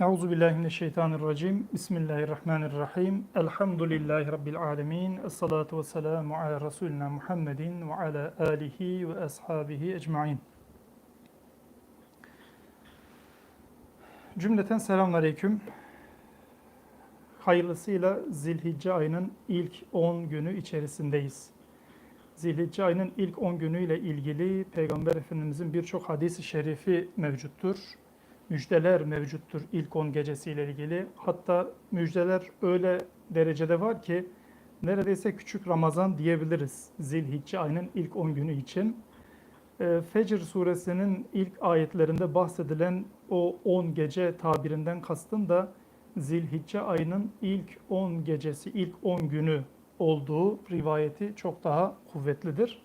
Euzu billahi mineşşeytanirracim. Bismillahirrahmanirrahim. Elhamdülillahi rabbil alamin. Essalatu vesselamu ala resulina Muhammedin ve ala alihi ve ashabihi ecmaîn. Cümleten selamünaleyküm. Hayırlısıyla Zilhicce ayının ilk 10 günü içerisindeyiz. Zilhicce ayının ilk 10 günüyle ilgili Peygamber Efendimizin birçok hadisi şerifi mevcuttur müjdeler mevcuttur ilk 10 gecesiyle ilgili. Hatta müjdeler öyle derecede var ki neredeyse küçük Ramazan diyebiliriz Zilhicce ayının ilk 10 günü için. Ee, Fecr suresinin ilk ayetlerinde bahsedilen o 10 gece tabirinden kastım da Zilhicce ayının ilk 10 gecesi, ilk 10 günü olduğu rivayeti çok daha kuvvetlidir.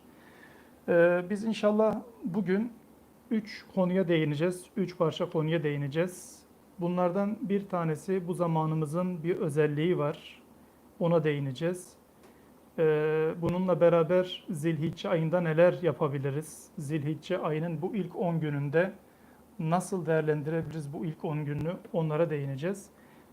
Ee, biz inşallah bugün üç konuya değineceğiz. Üç parça konuya değineceğiz. Bunlardan bir tanesi bu zamanımızın bir özelliği var. Ona değineceğiz. Ee, bununla beraber Zilhicce ayında neler yapabiliriz? Zilhicce ayının bu ilk 10 gününde nasıl değerlendirebiliriz bu ilk 10 gününü onlara değineceğiz.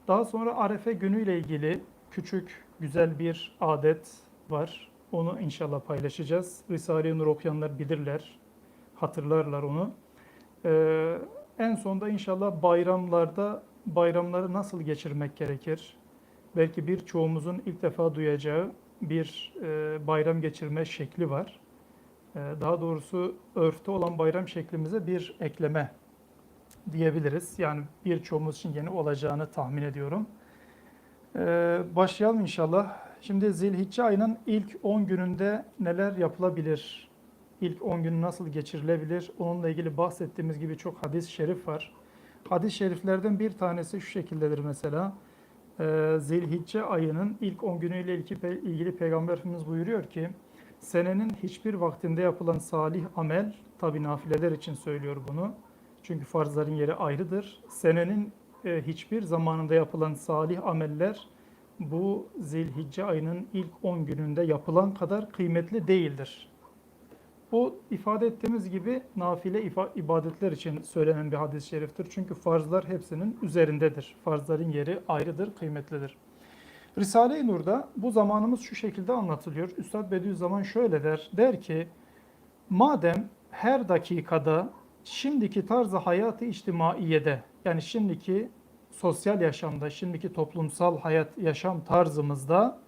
Daha sonra Arefe günüyle ilgili küçük güzel bir adet var. Onu inşallah paylaşacağız. Risale-i Nur okuyanlar bilirler hatırlarlar onu. Ee, en sonda inşallah bayramlarda bayramları nasıl geçirmek gerekir? Belki birçoğumuzun ilk defa duyacağı bir e, bayram geçirme şekli var. E, daha doğrusu örfte olan bayram şeklimize bir ekleme diyebiliriz. Yani birçoğumuz için yeni olacağını tahmin ediyorum. E, başlayalım inşallah. Şimdi Zilhicce ayının ilk 10 gününde neler yapılabilir? İlk 10 gün nasıl geçirilebilir? Onunla ilgili bahsettiğimiz gibi çok hadis-i şerif var. Hadis-i şeriflerden bir tanesi şu şekildedir mesela. Ee, Zilhicce ayının ilk 10 günüyle ilgili Peygamber Efendimiz buyuruyor ki, senenin hiçbir vaktinde yapılan salih amel, tabi nafileler için söylüyor bunu. Çünkü farzların yeri ayrıdır. Senenin e, hiçbir zamanında yapılan salih ameller, bu Zilhicce ayının ilk 10 gününde yapılan kadar kıymetli değildir. Bu ifade ettiğimiz gibi nafile ibadetler için söylenen bir hadis-i şeriftir. Çünkü farzlar hepsinin üzerindedir. Farzların yeri ayrıdır, kıymetlidir. Risale-i Nur'da bu zamanımız şu şekilde anlatılıyor. Üstad Bediüzzaman şöyle der. Der ki, madem her dakikada şimdiki tarzı hayatı içtimaiyede yani şimdiki sosyal yaşamda, şimdiki toplumsal hayat yaşam tarzımızda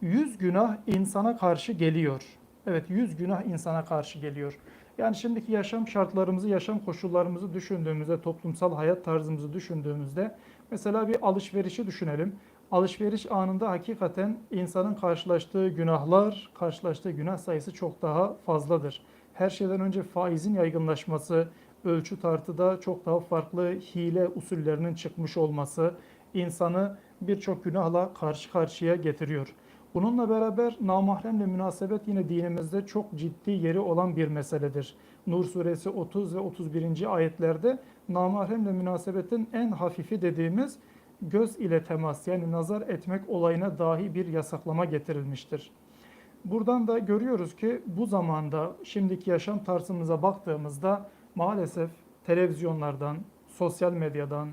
yüz günah insana karşı geliyor Evet yüz günah insana karşı geliyor. Yani şimdiki yaşam şartlarımızı, yaşam koşullarımızı düşündüğümüzde, toplumsal hayat tarzımızı düşündüğümüzde mesela bir alışverişi düşünelim. Alışveriş anında hakikaten insanın karşılaştığı günahlar, karşılaştığı günah sayısı çok daha fazladır. Her şeyden önce faizin yaygınlaşması, ölçü tartıda çok daha farklı hile usullerinin çıkmış olması insanı birçok günahla karşı karşıya getiriyor. Bununla beraber namahremle münasebet yine dinimizde çok ciddi yeri olan bir meseledir. Nur suresi 30 ve 31. ayetlerde namahremle münasebetin en hafifi dediğimiz göz ile temas yani nazar etmek olayına dahi bir yasaklama getirilmiştir. Buradan da görüyoruz ki bu zamanda şimdiki yaşam tarzımıza baktığımızda maalesef televizyonlardan, sosyal medyadan,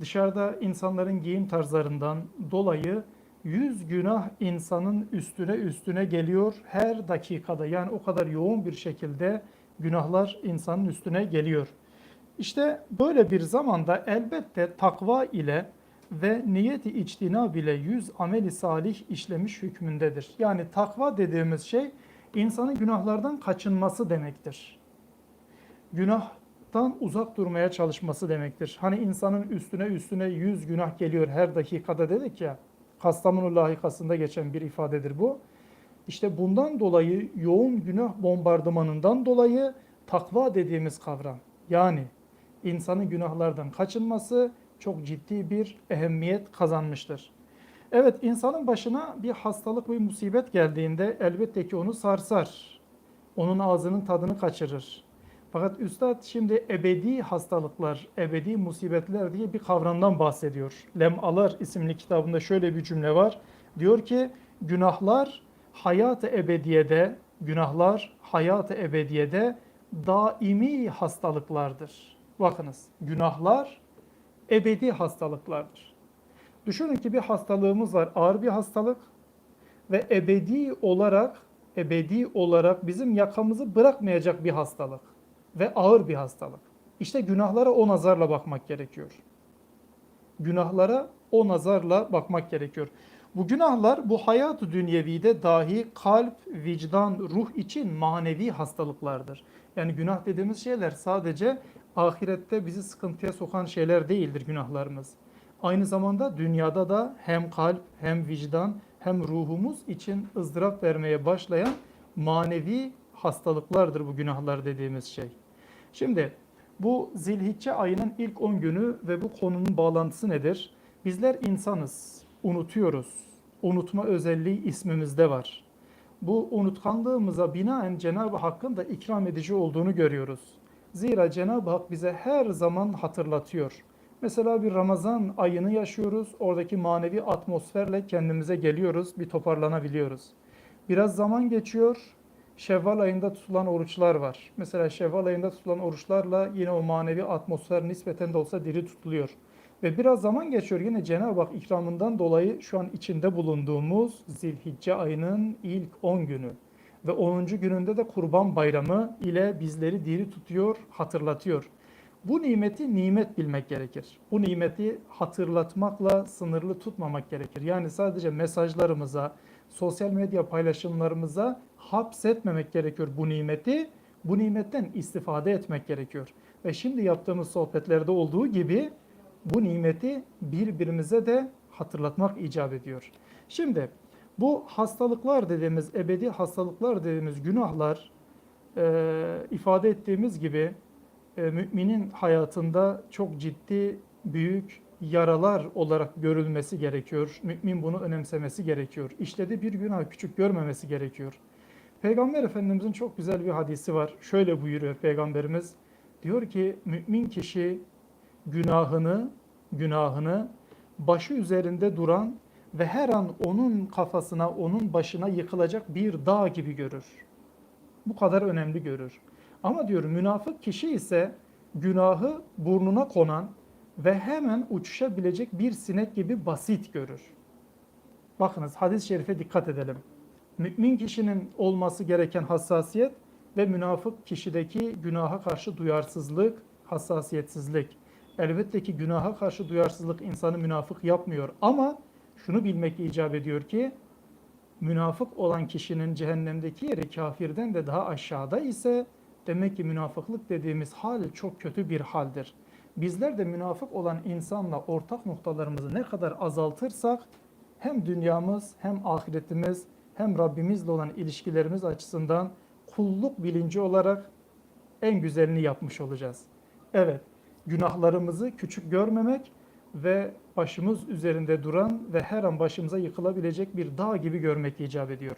dışarıda insanların giyim tarzlarından dolayı yüz günah insanın üstüne üstüne geliyor her dakikada. Yani o kadar yoğun bir şekilde günahlar insanın üstüne geliyor. İşte böyle bir zamanda elbette takva ile ve niyeti içtina bile yüz ameli salih işlemiş hükmündedir. Yani takva dediğimiz şey insanın günahlardan kaçınması demektir. Günahtan uzak durmaya çalışması demektir. Hani insanın üstüne üstüne yüz günah geliyor her dakikada dedik ya. Kastamonu lahikasında geçen bir ifadedir bu. İşte bundan dolayı yoğun günah bombardımanından dolayı takva dediğimiz kavram yani insanın günahlardan kaçınması çok ciddi bir ehemmiyet kazanmıştır. Evet insanın başına bir hastalık ve musibet geldiğinde elbette ki onu sarsar. Onun ağzının tadını kaçırır. Fakat Üstad şimdi ebedi hastalıklar, ebedi musibetler diye bir kavramdan bahsediyor. Lemalar isimli kitabında şöyle bir cümle var. Diyor ki günahlar hayat-ı ebediyede, günahlar hayat-ı ebediyede daimi hastalıklardır. Bakınız günahlar ebedi hastalıklardır. Düşünün ki bir hastalığımız var, ağır bir hastalık ve ebedi olarak ebedi olarak bizim yakamızı bırakmayacak bir hastalık ve ağır bir hastalık. İşte günahlara o nazarla bakmak gerekiyor. Günahlara o nazarla bakmak gerekiyor. Bu günahlar bu hayat-ı dünyevide dahi kalp, vicdan, ruh için manevi hastalıklardır. Yani günah dediğimiz şeyler sadece ahirette bizi sıkıntıya sokan şeyler değildir günahlarımız. Aynı zamanda dünyada da hem kalp hem vicdan hem ruhumuz için ızdırap vermeye başlayan manevi hastalıklardır bu günahlar dediğimiz şey. Şimdi bu Zilhicce ayının ilk 10 günü ve bu konunun bağlantısı nedir? Bizler insanız, unutuyoruz. Unutma özelliği ismimizde var. Bu unutkanlığımıza binaen Cenab-ı Hakk'ın da ikram edici olduğunu görüyoruz. Zira Cenab-ı Hak bize her zaman hatırlatıyor. Mesela bir Ramazan ayını yaşıyoruz. Oradaki manevi atmosferle kendimize geliyoruz, bir toparlanabiliyoruz. Biraz zaman geçiyor. Şevval ayında tutulan oruçlar var. Mesela Şevval ayında tutulan oruçlarla yine o manevi atmosfer nispeten de olsa diri tutuluyor. Ve biraz zaman geçiyor yine Cenab-ı Hak ikramından dolayı şu an içinde bulunduğumuz Zilhicce ayının ilk 10 günü ve 10. gününde de Kurban Bayramı ile bizleri diri tutuyor, hatırlatıyor. Bu nimeti nimet bilmek gerekir. Bu nimeti hatırlatmakla sınırlı tutmamak gerekir. Yani sadece mesajlarımıza, sosyal medya paylaşımlarımıza hapsetmemek gerekiyor bu nimeti. Bu nimetten istifade etmek gerekiyor. Ve şimdi yaptığımız sohbetlerde olduğu gibi bu nimeti birbirimize de hatırlatmak icap ediyor. Şimdi bu hastalıklar dediğimiz, ebedi hastalıklar dediğimiz günahlar e, ifade ettiğimiz gibi e, müminin hayatında çok ciddi, büyük yaralar olarak görülmesi gerekiyor. Mümin bunu önemsemesi gerekiyor. İşlediği bir günah küçük görmemesi gerekiyor. Peygamber Efendimizin çok güzel bir hadisi var. Şöyle buyuruyor Peygamberimiz. Diyor ki mümin kişi günahını, günahını başı üzerinde duran ve her an onun kafasına, onun başına yıkılacak bir dağ gibi görür. Bu kadar önemli görür. Ama diyor münafık kişi ise günahı burnuna konan ve hemen uçuşabilecek bir sinek gibi basit görür. Bakınız hadis-i şerife dikkat edelim. Mümin kişinin olması gereken hassasiyet ve münafık kişideki günaha karşı duyarsızlık, hassasiyetsizlik. Elbette ki günaha karşı duyarsızlık insanı münafık yapmıyor ama şunu bilmek icap ediyor ki münafık olan kişinin cehennemdeki yeri kafirden de daha aşağıda ise demek ki münafıklık dediğimiz hal çok kötü bir haldir. Bizler de münafık olan insanla ortak noktalarımızı ne kadar azaltırsak hem dünyamız hem ahiretimiz hem Rabbimizle olan ilişkilerimiz açısından kulluk bilinci olarak en güzelini yapmış olacağız. Evet, günahlarımızı küçük görmemek ve başımız üzerinde duran ve her an başımıza yıkılabilecek bir dağ gibi görmek icap ediyor.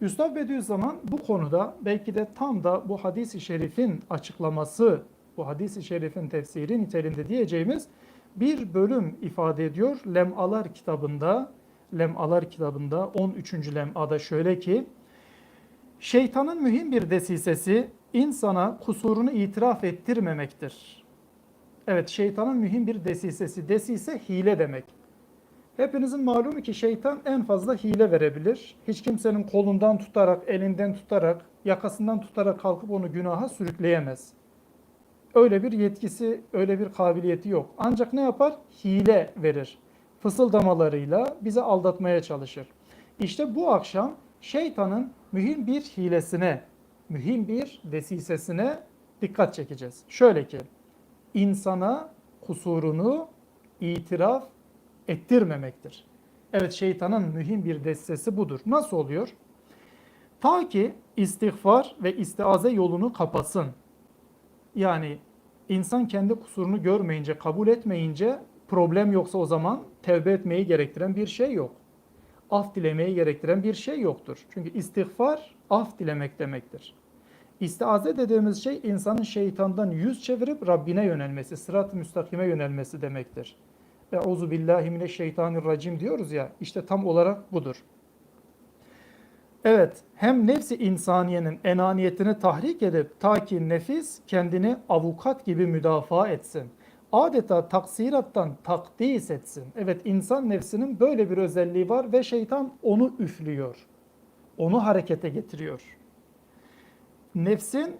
Üstad Bediüzzaman bu konuda belki de tam da bu hadis-i şerifin açıklaması, bu hadis-i şerifin tefsiri niteliğinde diyeceğimiz bir bölüm ifade ediyor. Lemalar kitabında, Lemalar kitabında 13. lemada şöyle ki, şeytanın mühim bir desisesi insana kusurunu itiraf ettirmemektir. Evet şeytanın mühim bir desisesi. Desise hile demek. Hepinizin malumu ki şeytan en fazla hile verebilir. Hiç kimsenin kolundan tutarak, elinden tutarak, yakasından tutarak kalkıp onu günaha sürükleyemez. Öyle bir yetkisi, öyle bir kabiliyeti yok. Ancak ne yapar? Hile verir. Fısıldamalarıyla bizi aldatmaya çalışır. İşte bu akşam şeytanın mühim bir hilesine, mühim bir desisesine dikkat çekeceğiz. Şöyle ki, insana kusurunu itiraf ettirmemektir. Evet şeytanın mühim bir destesi budur. Nasıl oluyor? Ta ki istiğfar ve istiaze yolunu kapasın. Yani insan kendi kusurunu görmeyince, kabul etmeyince problem yoksa o zaman tevbe etmeyi gerektiren bir şey yok. Af dilemeyi gerektiren bir şey yoktur. Çünkü istiğfar af dilemek demektir. İstiaze dediğimiz şey insanın şeytandan yüz çevirip Rabbine yönelmesi, sırat-ı müstakime yönelmesi demektir. Euzu billahi mineşşeytanirracim diyoruz ya işte tam olarak budur. Evet hem nefsi insaniyenin enaniyetini tahrik edip ta ki nefis kendini avukat gibi müdafaa etsin. Adeta taksirattan takdis etsin. Evet insan nefsinin böyle bir özelliği var ve şeytan onu üflüyor. Onu harekete getiriyor. Nefsin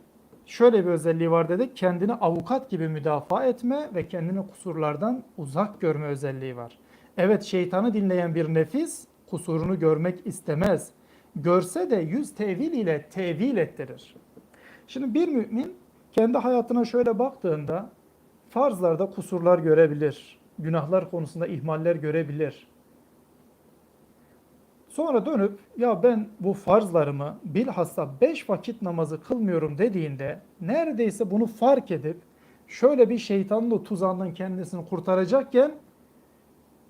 şöyle bir özelliği var dedik. Kendini avukat gibi müdafaa etme ve kendini kusurlardan uzak görme özelliği var. Evet şeytanı dinleyen bir nefis kusurunu görmek istemez. Görse de yüz tevil ile tevil ettirir. Şimdi bir mümin kendi hayatına şöyle baktığında farzlarda kusurlar görebilir. Günahlar konusunda ihmaller görebilir. Sonra dönüp ya ben bu farzlarımı bilhassa beş vakit namazı kılmıyorum dediğinde neredeyse bunu fark edip şöyle bir şeytanın o tuzağından kendisini kurtaracakken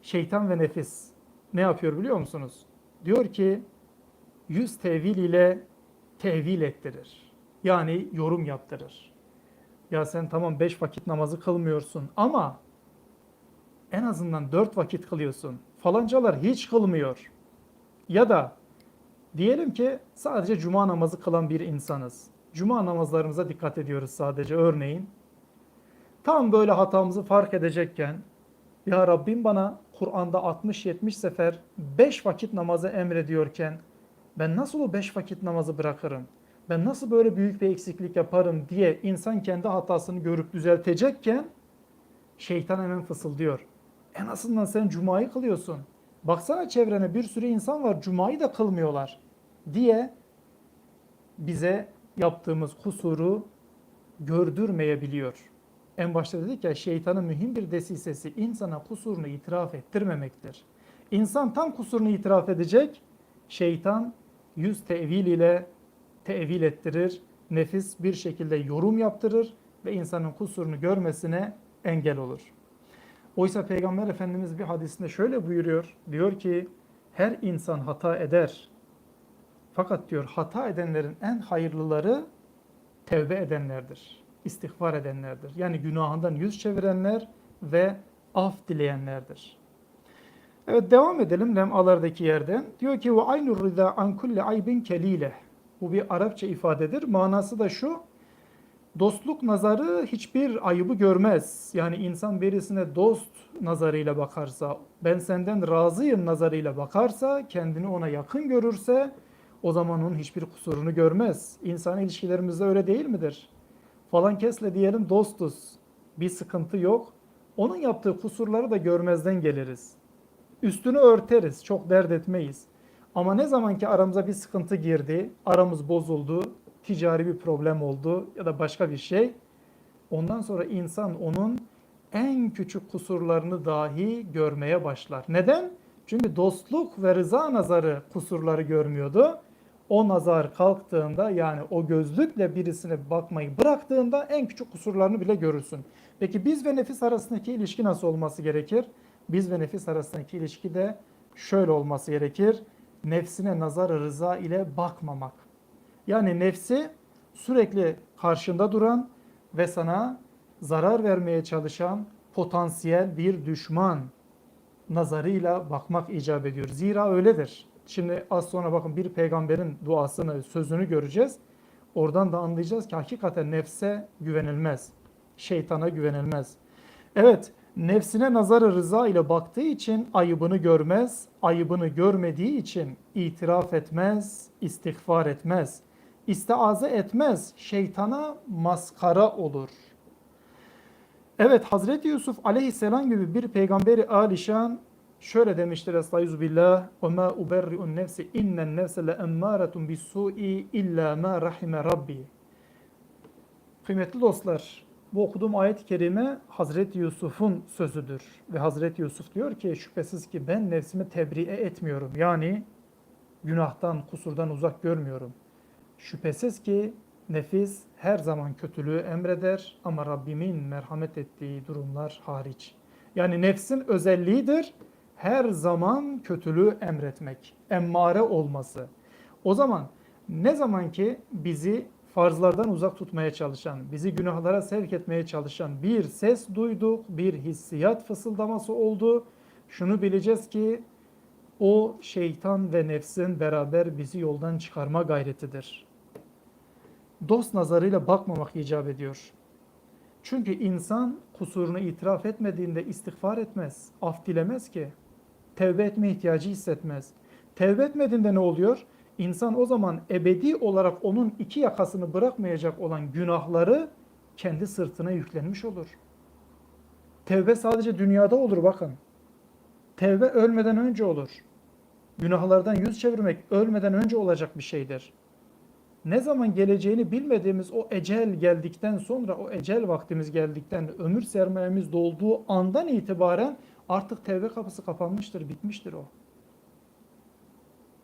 şeytan ve nefis ne yapıyor biliyor musunuz? Diyor ki yüz tevil ile tevil ettirir. Yani yorum yaptırır. Ya sen tamam beş vakit namazı kılmıyorsun ama en azından dört vakit kılıyorsun. Falancalar hiç kılmıyor. Ya da diyelim ki sadece cuma namazı kılan bir insanız. Cuma namazlarımıza dikkat ediyoruz sadece örneğin. Tam böyle hatamızı fark edecekken ya Rabbim bana Kur'an'da 60-70 sefer 5 vakit namazı emrediyorken ben nasıl o 5 vakit namazı bırakırım? Ben nasıl böyle büyük bir eksiklik yaparım diye insan kendi hatasını görüp düzeltecekken şeytan hemen fısıldıyor. En azından sen cumayı kılıyorsun. Baksana çevrene bir sürü insan var cumayı da kılmıyorlar diye bize yaptığımız kusuru gördürmeyebiliyor. En başta dedik ya şeytanın mühim bir desisesi insana kusurunu itiraf ettirmemektir. İnsan tam kusurunu itiraf edecek, şeytan yüz tevil ile tevil ettirir, nefis bir şekilde yorum yaptırır ve insanın kusurunu görmesine engel olur. Oysa Peygamber Efendimiz bir hadisinde şöyle buyuruyor. Diyor ki her insan hata eder. Fakat diyor hata edenlerin en hayırlıları tevbe edenlerdir. istiğfar edenlerdir. Yani günahından yüz çevirenler ve af dileyenlerdir. Evet devam edelim lemalardaki yerden. Diyor ki ve aynur rıza an kulli aybin kelile. Bu bir Arapça ifadedir. Manası da şu. Dostluk nazarı hiçbir ayıbı görmez. Yani insan birisine dost nazarıyla bakarsa, ben senden razıyım nazarıyla bakarsa, kendini ona yakın görürse o zaman onun hiçbir kusurunu görmez. İnsan ilişkilerimizde öyle değil midir? Falan kesle diyelim dostuz. Bir sıkıntı yok. Onun yaptığı kusurları da görmezden geliriz. Üstünü örteriz, çok dert etmeyiz. Ama ne zaman ki aramıza bir sıkıntı girdi, aramız bozuldu, ticari bir problem oldu ya da başka bir şey. Ondan sonra insan onun en küçük kusurlarını dahi görmeye başlar. Neden? Çünkü dostluk ve rıza nazarı kusurları görmüyordu. O nazar kalktığında yani o gözlükle birisine bakmayı bıraktığında en küçük kusurlarını bile görürsün. Peki biz ve nefis arasındaki ilişki nasıl olması gerekir? Biz ve nefis arasındaki ilişki de şöyle olması gerekir. Nefsine nazar rıza ile bakmamak. Yani nefsi sürekli karşında duran ve sana zarar vermeye çalışan potansiyel bir düşman nazarıyla bakmak icap ediyor. Zira öyledir. Şimdi az sonra bakın bir peygamberin duasını, sözünü göreceğiz. Oradan da anlayacağız ki hakikaten nefse güvenilmez. Şeytana güvenilmez. Evet, nefsine nazarı rıza ile baktığı için ayıbını görmez. Ayıbını görmediği için itiraf etmez, istiğfar etmez istiaze etmez, şeytana maskara olur. Evet Hazreti Yusuf aleyhisselam gibi bir peygamberi alişan şöyle demiştir Estağfirullah ve ma uberri'un nefsi innen nefse le emmâretun bis-su'i illa ma rahime rabbi. Kıymetli dostlar, bu okuduğum ayet-i kerime Hazreti Yusuf'un sözüdür. Ve Hazreti Yusuf diyor ki şüphesiz ki ben nefsimi tebriğe etmiyorum. Yani günahtan, kusurdan uzak görmüyorum. Şüphesiz ki nefis her zaman kötülüğü emreder ama Rabbimin merhamet ettiği durumlar hariç. Yani nefsin özelliğidir her zaman kötülüğü emretmek, emmare olması. O zaman ne zaman ki bizi farzlardan uzak tutmaya çalışan, bizi günahlara sevk etmeye çalışan bir ses duyduk, bir hissiyat fısıldaması oldu. Şunu bileceğiz ki o şeytan ve nefsin beraber bizi yoldan çıkarma gayretidir dost nazarıyla bakmamak icap ediyor. Çünkü insan kusurunu itiraf etmediğinde istiğfar etmez, af dilemez ki. Tevbe etme ihtiyacı hissetmez. Tevbe etmediğinde ne oluyor? İnsan o zaman ebedi olarak onun iki yakasını bırakmayacak olan günahları kendi sırtına yüklenmiş olur. Tevbe sadece dünyada olur bakın. Tevbe ölmeden önce olur. Günahlardan yüz çevirmek ölmeden önce olacak bir şeydir. Ne zaman geleceğini bilmediğimiz o ecel geldikten sonra, o ecel vaktimiz geldikten, ömür sermayemiz dolduğu andan itibaren artık tevbe kapısı kapanmıştır, bitmiştir o.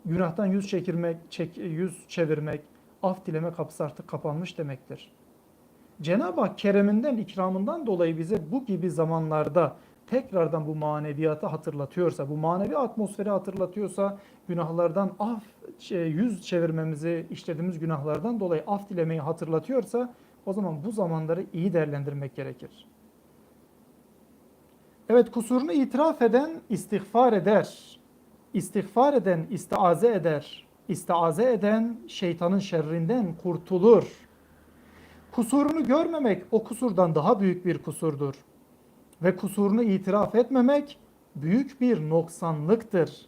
Günahtan yüz çekirmek, çek, yüz çevirmek, af dileme kapısı artık kapanmış demektir. Cenab-ı Hak kereminden, ikramından dolayı bize bu gibi zamanlarda tekrardan bu maneviyatı hatırlatıyorsa, bu manevi atmosferi hatırlatıyorsa, günahlardan af, şey, yüz çevirmemizi, işlediğimiz günahlardan dolayı af dilemeyi hatırlatıyorsa, o zaman bu zamanları iyi değerlendirmek gerekir. Evet, kusurunu itiraf eden istiğfar eder. İstiğfar eden istiaze eder. İstiaze eden şeytanın şerrinden kurtulur. Kusurunu görmemek o kusurdan daha büyük bir kusurdur. Ve kusurunu itiraf etmemek büyük bir noksanlıktır.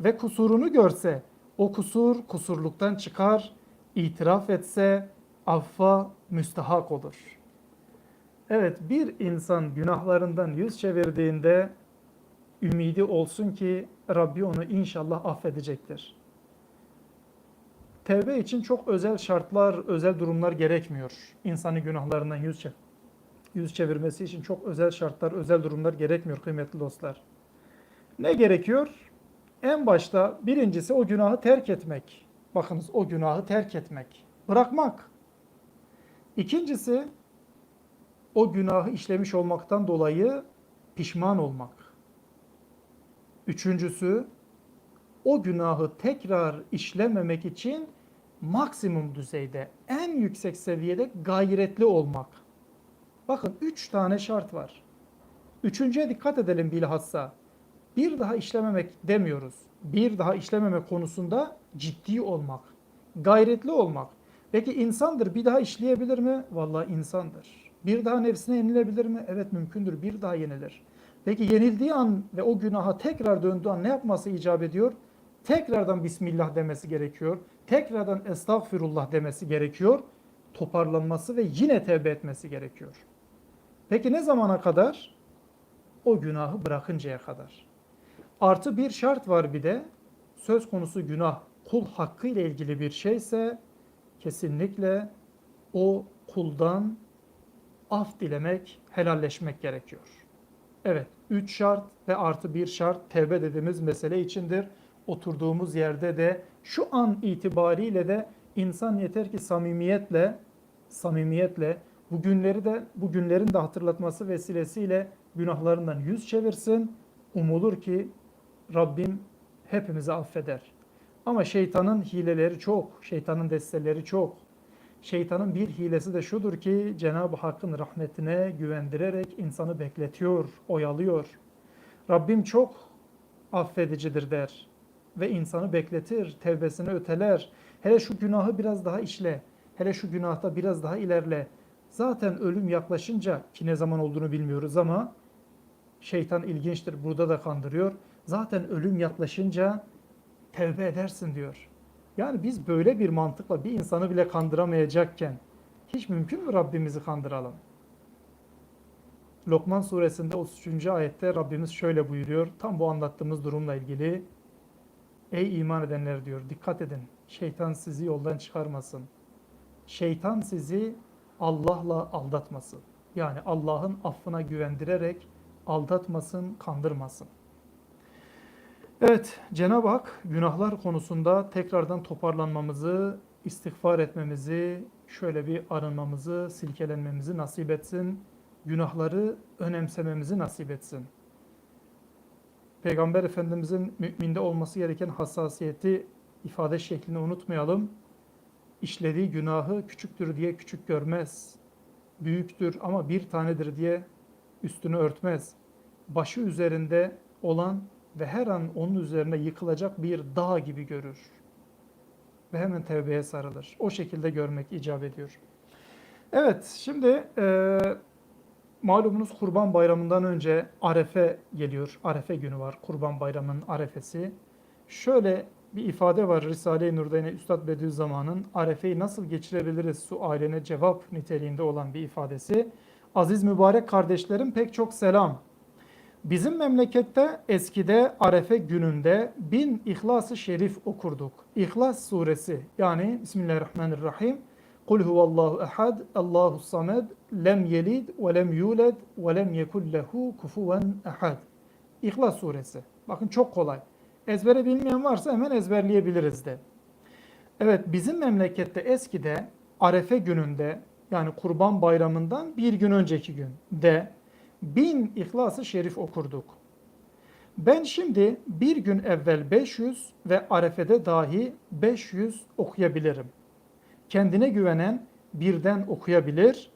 Ve kusurunu görse o kusur kusurluktan çıkar, itiraf etse affa müstahak olur. Evet bir insan günahlarından yüz çevirdiğinde ümidi olsun ki Rabbi onu inşallah affedecektir. Tevbe için çok özel şartlar, özel durumlar gerekmiyor. İnsanın günahlarından yüz, çevir yüz çevirmesi için çok özel şartlar, özel durumlar gerekmiyor kıymetli dostlar. Ne gerekiyor? En başta birincisi o günahı terk etmek. Bakınız o günahı terk etmek. Bırakmak. İkincisi o günahı işlemiş olmaktan dolayı pişman olmak. Üçüncüsü o günahı tekrar işlememek için maksimum düzeyde, en yüksek seviyede gayretli olmak. Bakın üç tane şart var. Üçüncüye dikkat edelim bilhassa. Bir daha işlememek demiyoruz. Bir daha işlememe konusunda ciddi olmak, gayretli olmak. Peki insandır bir daha işleyebilir mi? Vallahi insandır. Bir daha nefsine yenilebilir mi? Evet mümkündür bir daha yenilir. Peki yenildiği an ve o günaha tekrar döndüğü an ne yapması icap ediyor? Tekrardan Bismillah demesi gerekiyor. Tekrardan Estağfirullah demesi gerekiyor. Toparlanması ve yine tevbe etmesi gerekiyor. Peki ne zamana kadar? O günahı bırakıncaya kadar. Artı bir şart var bir de. Söz konusu günah kul hakkı ile ilgili bir şeyse kesinlikle o kuldan af dilemek, helalleşmek gerekiyor. Evet, üç şart ve artı bir şart tevbe dediğimiz mesele içindir. Oturduğumuz yerde de şu an itibariyle de insan yeter ki samimiyetle, samimiyetle bu günleri de bu günlerin de hatırlatması vesilesiyle günahlarından yüz çevirsin. Umulur ki Rabbim hepimizi affeder. Ama şeytanın hileleri çok, şeytanın desteleri çok. Şeytanın bir hilesi de şudur ki Cenab-ı Hakk'ın rahmetine güvendirerek insanı bekletiyor, oyalıyor. Rabbim çok affedicidir der ve insanı bekletir, tevbesini öteler. Hele şu günahı biraz daha işle, hele şu günahta biraz daha ilerle. Zaten ölüm yaklaşınca ki ne zaman olduğunu bilmiyoruz ama şeytan ilginçtir burada da kandırıyor. Zaten ölüm yaklaşınca tevbe edersin diyor. Yani biz böyle bir mantıkla bir insanı bile kandıramayacakken hiç mümkün mü Rabbimizi kandıralım? Lokman suresinde 33. ayette Rabbimiz şöyle buyuruyor. Tam bu anlattığımız durumla ilgili. Ey iman edenler diyor dikkat edin. Şeytan sizi yoldan çıkarmasın. Şeytan sizi Allah'la aldatmasın. Yani Allah'ın affına güvendirerek aldatmasın, kandırmasın. Evet, Cenab-ı Hak günahlar konusunda tekrardan toparlanmamızı, istiğfar etmemizi, şöyle bir arınmamızı, silkelenmemizi nasip etsin. Günahları önemsememizi nasip etsin. Peygamber Efendimizin müminde olması gereken hassasiyeti ifade şeklini unutmayalım. İşlediği günahı küçüktür diye küçük görmez. Büyüktür ama bir tanedir diye üstünü örtmez. Başı üzerinde olan ve her an onun üzerine yıkılacak bir dağ gibi görür. Ve hemen tevbeye sarılır. O şekilde görmek icap ediyor. Evet, şimdi e, malumunuz Kurban Bayramı'ndan önce Arefe geliyor. Arefe günü var. Kurban Bayramı'nın arefesi. Şöyle bir ifade var Risale-i Nur'da yine Üstad Bediüzzaman'ın Arefe'yi nasıl geçirebiliriz sualine cevap niteliğinde olan bir ifadesi. Aziz mübarek kardeşlerim pek çok selam. Bizim memlekette eskide Arefe gününde bin İhlas-ı Şerif okurduk. İhlas suresi yani Bismillahirrahmanirrahim. Kul huvallahu ehad, Allahu samed, lem yelid ve lem yulad ve lem yekul lehu kufuven ehad. İhlas suresi. Bakın çok kolay. Ezbere bilmeyen varsa hemen ezberleyebiliriz de. Evet bizim memlekette eskide Arefe gününde yani Kurban Bayramı'ndan bir gün önceki gün de bin İhlas-ı Şerif okurduk. Ben şimdi bir gün evvel 500 ve Arefe'de dahi 500 okuyabilirim. Kendine güvenen birden okuyabilir.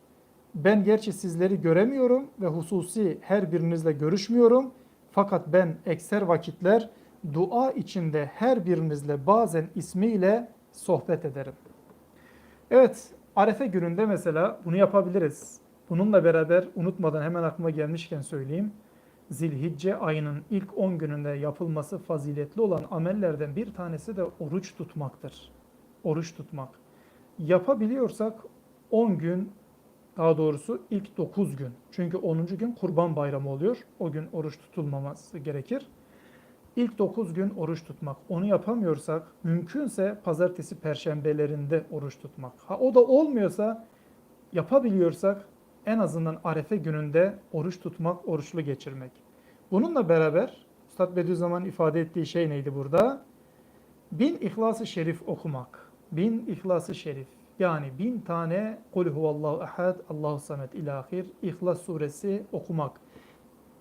Ben gerçi sizleri göremiyorum ve hususi her birinizle görüşmüyorum. Fakat ben ekser vakitler dua içinde her birinizle bazen ismiyle sohbet ederim. Evet, Arefe gününde mesela bunu yapabiliriz. Bununla beraber unutmadan hemen aklıma gelmişken söyleyeyim. Zilhicce ayının ilk 10 gününde yapılması faziletli olan amellerden bir tanesi de oruç tutmaktır. Oruç tutmak. Yapabiliyorsak 10 gün daha doğrusu ilk 9 gün. Çünkü 10. gün kurban bayramı oluyor. O gün oruç tutulmaması gerekir. İlk 9 gün oruç tutmak. Onu yapamıyorsak mümkünse pazartesi perşembelerinde oruç tutmak. Ha o da olmuyorsa yapabiliyorsak en azından Arefe gününde oruç tutmak, oruçlu geçirmek. Bununla beraber Üstad Bediüzzaman ifade ettiği şey neydi burada? Bin İhlas-ı Şerif okumak. Bin İhlas-ı Şerif. Yani bin tane Kul huvallahu ehad, Allahu samet ilahir, İhlas suresi okumak.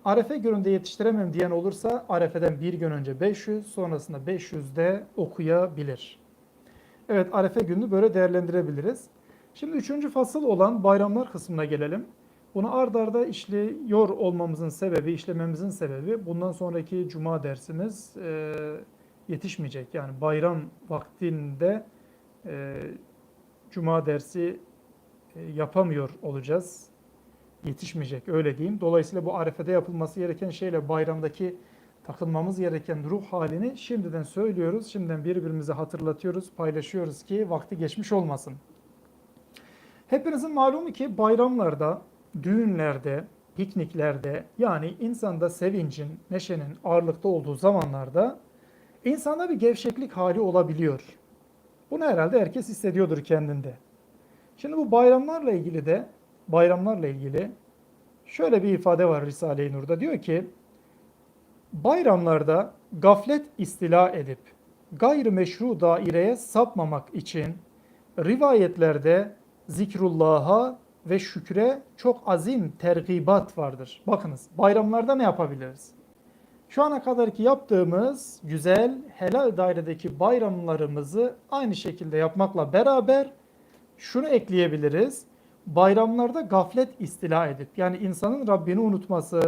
Arefe gününde yetiştiremem diyen olursa Arefe'den bir gün önce 500, sonrasında 500 de okuyabilir. Evet Arefe gününü böyle değerlendirebiliriz. Şimdi üçüncü fasıl olan bayramlar kısmına gelelim. Bunu ard arda işliyor olmamızın sebebi, işlememizin sebebi bundan sonraki cuma dersimiz e, yetişmeyecek. Yani bayram vaktinde e, cuma dersi e, yapamıyor olacağız. Yetişmeyecek öyle diyeyim. Dolayısıyla bu arefede yapılması gereken şeyle bayramdaki takılmamız gereken ruh halini şimdiden söylüyoruz. Şimdiden birbirimize hatırlatıyoruz, paylaşıyoruz ki vakti geçmiş olmasın. Hepinizin malumu ki bayramlarda, düğünlerde, pikniklerde yani insanda sevincin, neşenin ağırlıkta olduğu zamanlarda insanda bir gevşeklik hali olabiliyor. Bunu herhalde herkes hissediyordur kendinde. Şimdi bu bayramlarla ilgili de bayramlarla ilgili şöyle bir ifade var Risale-i Nur'da. Diyor ki bayramlarda gaflet istila edip gayrimeşru daireye sapmamak için rivayetlerde zikrullah'a ve şükre çok azim tergibat vardır. Bakınız bayramlarda ne yapabiliriz? Şu ana kadarki yaptığımız güzel helal dairedeki bayramlarımızı aynı şekilde yapmakla beraber şunu ekleyebiliriz. Bayramlarda gaflet istila edip yani insanın Rabbini unutması,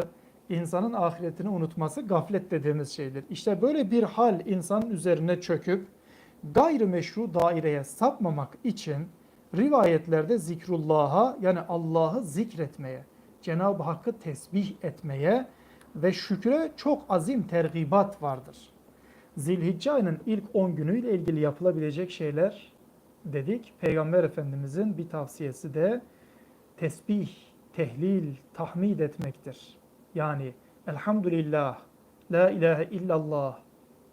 insanın ahiretini unutması gaflet dediğimiz şeydir. İşte böyle bir hal insanın üzerine çöküp gayrimeşru daireye sapmamak için rivayetlerde zikrullah'a yani Allah'ı zikretmeye, Cenab-ı Hakk'ı tesbih etmeye ve şükre çok azim tergibat vardır. Zilhicce ayının ilk 10 günüyle ilgili yapılabilecek şeyler dedik. Peygamber Efendimizin bir tavsiyesi de tesbih, tehlil, tahmid etmektir. Yani elhamdülillah, la ilahe illallah,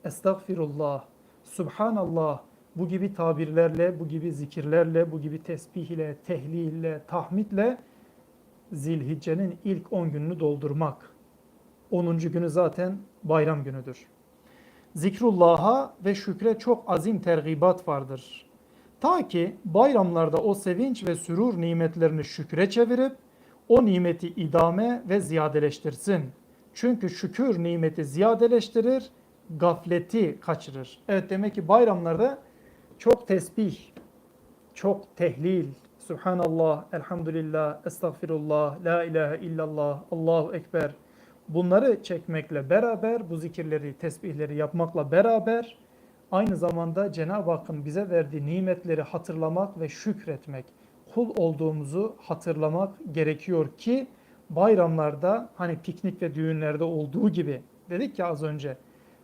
estağfirullah, subhanallah, bu gibi tabirlerle, bu gibi zikirlerle, bu gibi tesbih ile, tehlille, tahmidle Zilhicce'nin ilk 10 gününü doldurmak. 10. günü zaten bayram günüdür. Zikrullah'a ve şükre çok azim tergibat vardır. Ta ki bayramlarda o sevinç ve sürur nimetlerini şükre çevirip o nimeti idame ve ziyadeleştirsin. Çünkü şükür nimeti ziyadeleştirir, gafleti kaçırır. Evet demek ki bayramlarda çok tesbih, çok tehlil, Subhanallah, Elhamdülillah, Estağfirullah, La ilahe illallah, Allahu Ekber. Bunları çekmekle beraber, bu zikirleri, tesbihleri yapmakla beraber aynı zamanda Cenab-ı Hakk'ın bize verdiği nimetleri hatırlamak ve şükretmek, kul olduğumuzu hatırlamak gerekiyor ki bayramlarda hani piknik ve düğünlerde olduğu gibi dedik ya az önce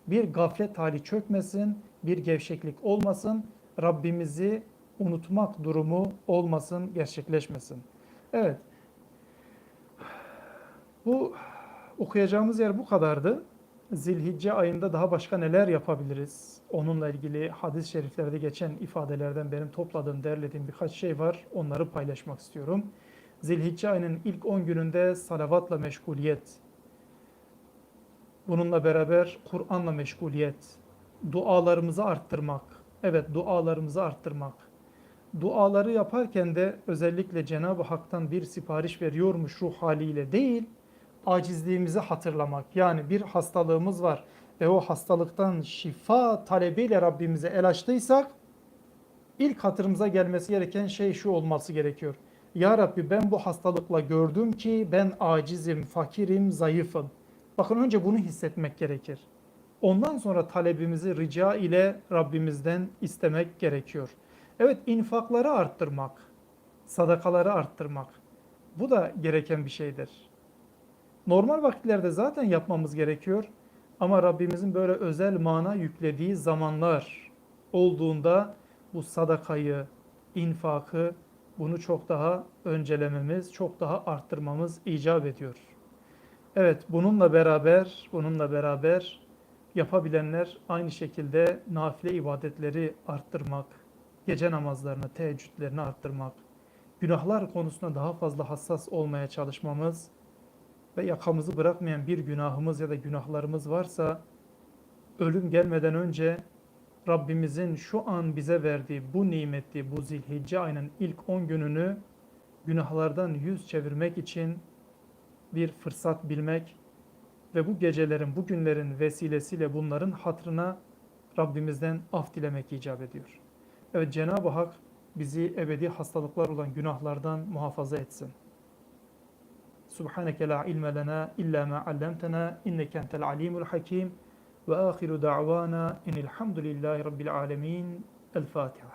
bir gaflet hali çökmesin, bir gevşeklik olmasın, Rabbimizi unutmak durumu olmasın, gerçekleşmesin. Evet. Bu okuyacağımız yer bu kadardı. Zilhicce ayında daha başka neler yapabiliriz? Onunla ilgili hadis-i şeriflerde geçen ifadelerden benim topladığım, derlediğim birkaç şey var. Onları paylaşmak istiyorum. Zilhicce ayının ilk 10 gününde salavatla meşguliyet, bununla beraber Kur'an'la meşguliyet, dualarımızı arttırmak. Evet, dualarımızı arttırmak. Duaları yaparken de özellikle Cenab-ı Hak'tan bir sipariş veriyormuş ruh haliyle değil, acizliğimizi hatırlamak. Yani bir hastalığımız var ve o hastalıktan şifa talebiyle Rabbimize el açtıysak ilk hatırımıza gelmesi gereken şey şu olması gerekiyor. Ya Rabbi ben bu hastalıkla gördüm ki ben acizim, fakirim, zayıfım. Bakın önce bunu hissetmek gerekir. Ondan sonra talebimizi rica ile Rabbimizden istemek gerekiyor. Evet infakları arttırmak, sadakaları arttırmak. Bu da gereken bir şeydir. Normal vakitlerde zaten yapmamız gerekiyor. Ama Rabbimizin böyle özel mana yüklediği zamanlar olduğunda bu sadakayı, infakı bunu çok daha öncelememiz, çok daha arttırmamız icap ediyor. Evet, bununla beraber, bununla beraber yapabilenler aynı şekilde nafile ibadetleri arttırmak, gece namazlarını, teheccüdlerini arttırmak, günahlar konusunda daha fazla hassas olmaya çalışmamız ve yakamızı bırakmayan bir günahımız ya da günahlarımız varsa ölüm gelmeden önce Rabbimizin şu an bize verdiği bu nimeti, bu zilhicce ayının ilk 10 gününü günahlardan yüz çevirmek için bir fırsat bilmek ve bu gecelerin, bu günlerin vesilesiyle bunların hatrına Rabbimizden af dilemek icap ediyor. Evet Cenab-ı Hak bizi ebedi hastalıklar olan günahlardan muhafaza etsin. Subhaneke la ilme lena illa ma allamtena inneke entel alimul hakim ve ahiru da'vana enilhamdülillahi rabbil alemin. El Fatiha.